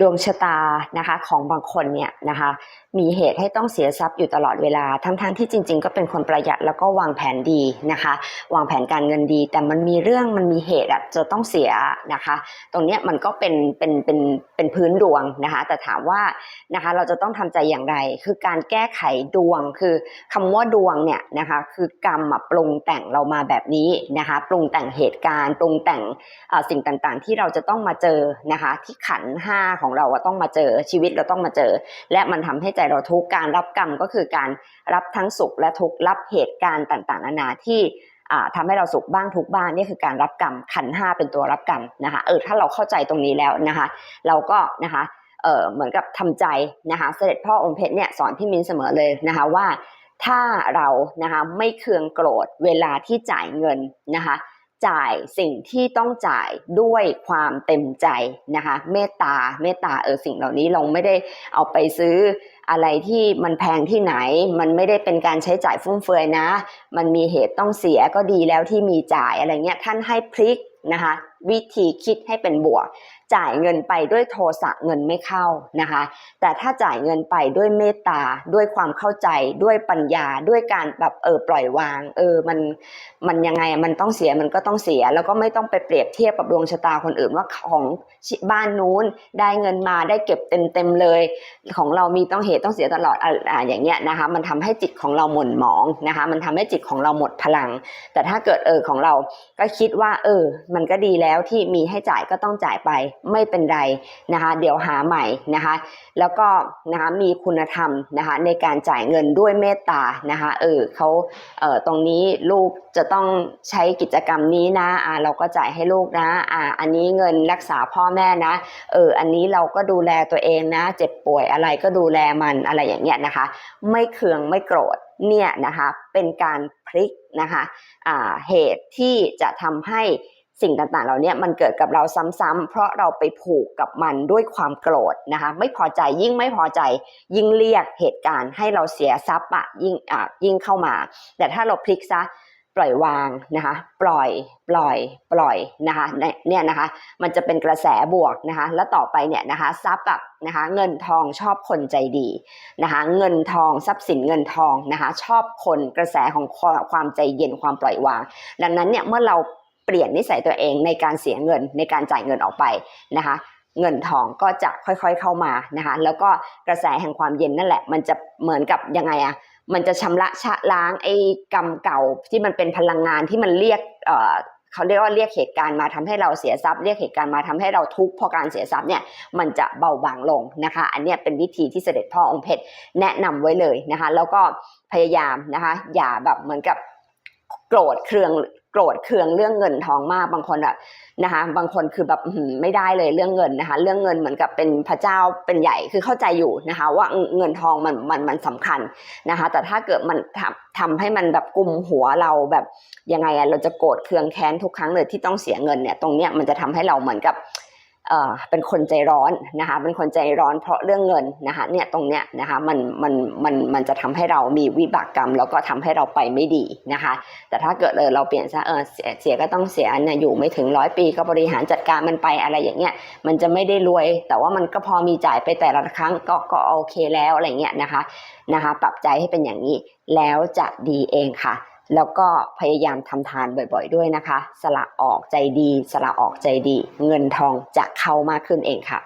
ดวงชะตานะคะของบางคนเนี่ยนะคะ มีเหตุให้ต้องเสียทรัพย์อยู่ตลอดเวลา ทั้งๆที่จริง ๆ ก็เป็นคนประหยัดแล้วก็วางแผนดีนะคะ วางแผนการเงินดี แต่มันมีเรื่องมันมีเหตุอะจะต้องเสียนะคะ ตรงเนี้ยมันก็เป็นเป็นเป็นเป็นพื้นดวงนะคะ แต่ถามว่านะคะเราจะต้องทำใจอย่างไร คือการแก้ไขดวง คือคำว่าดวงเนี่ยนะคะคือกรรมปรุงแต่งเรามาแบบนี้นะคะปรุงแต่งเหตุการณ์ปรุงแต่งสิ่งต่างๆ ที่เราจะต้องมาเจอนะคะ ที่ขันห้าของเราต้องมาเจอชีวิตเราต้องมาเจอ และมันทำให้ใจเราทุกการรับกรรมก็คือการรับทั้งสุขและทุกข์รับเหตุการณ์ต่างๆนานาที่อ่าทำให้เราสุขบ้างทุกข์บ้างนี่คือการรับกรรมขันห้าเป็นตัวรับกรรมนะคะเออถ้าเราเข้าใจตรงนี้แล้วนะคะเราก็นะคะเออเหมือนกับทำใจนะคะเสด็จพ่อองค์เพชรเนี่ยสอนพี่มินเสมอเลยนะคะว่าถ้าเรานะคะไม่เคืองโกรธเวลาที่จ่ายเงินนะคะ จ่ายสิ่งที่ต้องจ่ายด้วยความเต็มใจนะคะเมตตาเมตตาเออสิ่งเหล่านี้เราไม่ได้เอาไปซื้ออะไรที่มันแพงที่ไหน มันไม่ได้เป็นการใช้จ่ายฟุ่มเฟือยนะ มันมีเหตุต้องเสียก็ดีแล้วที่มีจ่ายอะไรเงี้ยท่านให้พลิกนะคะวิธีคิดให้เป็นบวก จ่ายเงินไปด้วยโทสะเงินไม่เข้านะคะ แต่ถ้าจ่ายเงินไปด้วยเมตตาด้วยความเข้าใจด้วยปัญญาด้วยการแบบเออปล่อยวาง เออมันมันยังไงมันต้องเสียมันก็ต้องเสีย แล้วก็ไม่ต้องไปเปรียบเทียบกับดวงชะตาคนอื่นว่าของบ้านนู้นได้เงินมาได้เก็บเต็มเต็มเลย ของเรามีต้องเหตุต้องเสียตลอดอะอ่าอย่างเงี้ยนะคะ มันทำให้จิตของเราหม่นหมองนะคะ มันทำให้จิตของเราหมดพลัง แต่ถ้าเกิดเออของเราก็คิดว่า เออ มันก็ดีแล้วที่มีให้จ่ายก็ต้องจ่ายไปไม่เป็นไรนะคะ เดี๋ยวหาใหม่นะคะ แล้วก็นะคะมีคุณธรรมนะคะในการจ่ายเงินด้วยเมตตานะคะเออเขาเออตรงนี้ลูกจะต้องใช้กิจกรรมนี้นะอ่าเราก็จ่ายให้ลูกนะอ่าอันนี้เงินรักษาพ่อแม่นะเอออันนี้เราก็ดูแลตัวเองนะ เจ็บป่วยอะไรก็ดูแลมันอะไรอย่างเงี้ยนะคะ ไม่เคืองไม่โกรธเนี่ยนะคะเป็นการพลิกนะคะอ่าเหตุที่จะทำให้ สิ่งต่างๆ เหล่านี้มันเกิดกับเราซ้ำๆเพราะเราไปผูกกับมันด้วยความโกรธนะคะ ไม่พอใจยิ่งไม่พอใจ ยิ่งเรียกเหตุการณ์ให้เราเสียทรัพย์อะยิ่งอะยิ่งเข้ามา แต่ถ้าเราพลิกซะปล่อยวางนะคะปล่อยปล่อยปล่อยนะคะเนี่ยนะคะมันจะเป็นกระแสบวกนะคะแล้วต่อไปเนี่ยนะคะทรัพย์แบบนะคะเงินทองชอบคนใจดีนะคะเงินทองทรัพย์สินเงินทองนะคะชอบคนกระแสของความใจเย็นความปล่อยวาง ดังนั้นเนี่ยเมื่อเรา เปลี่ยนนิสัยตัวเองในการเสียเงินในการจ่ายเงินออกไปนะคะ เงินทองก็จะค่อยๆเข้ามานะคะ แล้วก็กระแสแห่งความเย็นนั่นแหละ มันจะเหมือนกับยังไงอะมันจะชำระชะล้างไอ้กรรมเก่าที่มันเป็นพลังงานที่มันเรียกเอ่อเขาเรียกว่าเรียกเหตุการณ์มาทำให้เราเสียทรัพย์ เรียกเหตุการณ์มาทำให้เราทุกข์เพราะการเสียทรัพย์เนี่ยมันจะเบาบางลงนะคะ อันเนี้ยเป็นวิธีที่เสด็จพ่อองค์เพชรแนะนำไว้เลยนะคะ แล้วก็พยายามนะคะ อย่าแบบเหมือนกับโกรธเคือง โกรธเคืองเรื่องเงินทองมากบางคนอะนะคะบางคนคือแบบไม่ได้เลยเรื่องเงินนะคะ เรื่องเงินเหมือนกับเป็นพระเจ้าเป็นใหญ่คือเข้าใจอยู่นะคะ ว่าเงินทองมันมันมันสำคัญนะคะ แต่ถ้าเกิดมันทำทำให้มันแบบกลุ่มหัวเราแบบยังไงอะเราจะโกรธเคืองแค้นทุกครั้งเลยที่ต้องเสียเงินเนี่ยตรงเนี้ยมันจะทำให้เราเหมือนกับ เป็นคนใจร้อนนะคะเป็นคนใจร้อนเพราะเรื่องเงินนะคะเนี่ยตรงเนี้ยนะคะมันมันมันมันจะทำให้เรามีวิบากกรรม แล้วก็ทำให้เราไปไม่ดีนะคะ แต่ถ้าเกิดเออเราเปลี่ยนซะเออเสียเสียก็ต้องเสียเนี่ยอยู่ไม่ถึงร้อยปีก็บริหารจัดการมันไปอะไรอย่างเงี้ยมันจะไม่ได้รวย แต่ว่ามันก็พอมีจ่ายไปแต่ละครั้งก็ก็โอเคแล้วอะไรเงี้ยนะคะนะคะ ปรับใจให้เป็นอย่างนี้แล้วจะดีเองค่ะ แล้วก็พยายามทำทานบ่อยๆด้วยนะคะ สละออกใจดี สละออกใจดี เงินทองจะเข้ามากขึ้นเองค่ะ